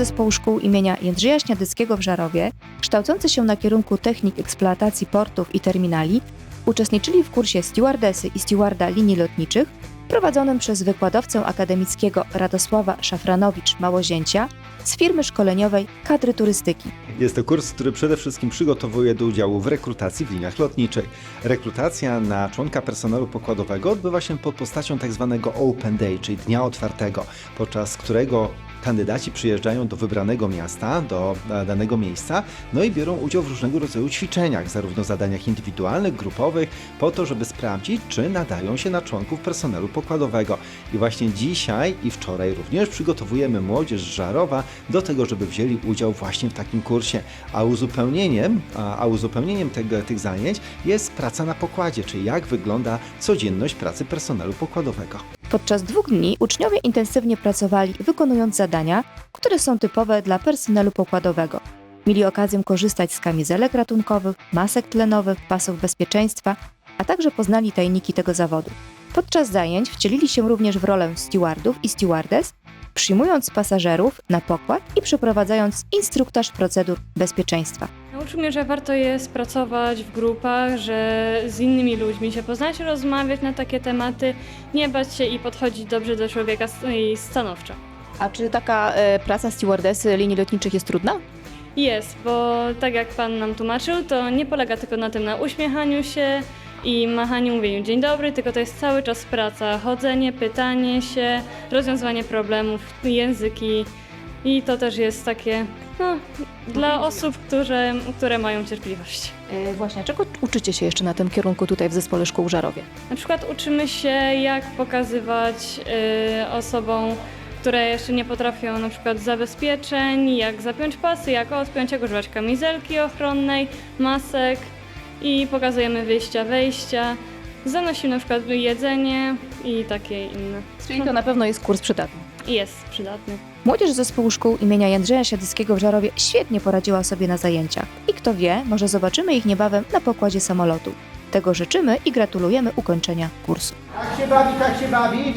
Zespołu Szkół imienia Jędrzeja Śniadyckiego w Żarowie, kształcący się na kierunku technik eksploatacji portów i terminali, uczestniczyli w kursie stewardesy i stewarda linii lotniczych prowadzonym przez wykładowcę akademickiego Radosława Szafranowicz-Małozięcia z firmy szkoleniowej Kadry Turystyki. Jest to kurs, który przede wszystkim przygotowuje do udziału w rekrutacji w liniach lotniczych. Rekrutacja na członka personelu pokładowego odbywa się pod postacią tzw. Open Day, czyli dnia otwartego, podczas którego kandydaci przyjeżdżają do wybranego miasta, do e, danego miejsca, no i biorą udział w różnego rodzaju ćwiczeniach, zarówno zadaniach indywidualnych, grupowych, po to, żeby sprawdzić, czy nadają się na członków personelu pokładowego. I właśnie dzisiaj i wczoraj również przygotowujemy młodzież Żarowa do tego, żeby wzięli udział właśnie w takim kursie. A uzupełnieniem, a uzupełnieniem tego, tych zajęć jest praca na pokładzie, czyli jak wygląda codzienność pracy personelu pokładowego. Podczas dwóch dni uczniowie intensywnie pracowali, wykonując zadania, które są typowe dla personelu pokładowego. Mieli okazję korzystać z kamizelek ratunkowych, masek tlenowych, pasów bezpieczeństwa, a także poznali tajniki tego zawodu. Podczas zajęć wcielili się również w rolę stewardów i stewardes, przyjmując pasażerów na pokład i przeprowadzając instruktaż procedur bezpieczeństwa. Nauczył mnie, że warto jest pracować w grupach, że z innymi ludźmi się poznać, rozmawiać na takie tematy, nie bać się i podchodzić dobrze do człowieka i stanowczo. A czy taka e, praca stewardesy linii lotniczych jest trudna? Jest, bo tak jak Pan nam tłumaczył, to nie polega tylko na tym na uśmiechaniu się i machaniu, mówieniu dzień dobry, tylko to jest cały czas praca, chodzenie, pytanie się, rozwiązywanie problemów, języki i to też jest takie, no, dla osób, które, które mają cierpliwość. E, właśnie, czego uczycie się jeszcze na tym kierunku tutaj w Zespole Szkół Żarowie? Na przykład uczymy się, jak pokazywać y, osobom, które jeszcze nie potrafią na przykład zabezpieczeń, jak zapiąć pasy, jak odpiąć, jak używać kamizelki ochronnej, masek i pokazujemy wyjścia, wejścia. Zanosimy na przykład jedzenie i takie inne. Czyli to na pewno jest kurs przydatny. Jest przydatny. Młodzież Zespołu Szkół imienia Jędrzeja Siadyckiego w Żarowie świetnie poradziła sobie na zajęciach. I kto wie, może zobaczymy ich niebawem na pokładzie samolotu. Tego życzymy i gratulujemy ukończenia kursu. Tak się bawi, tak się bawi.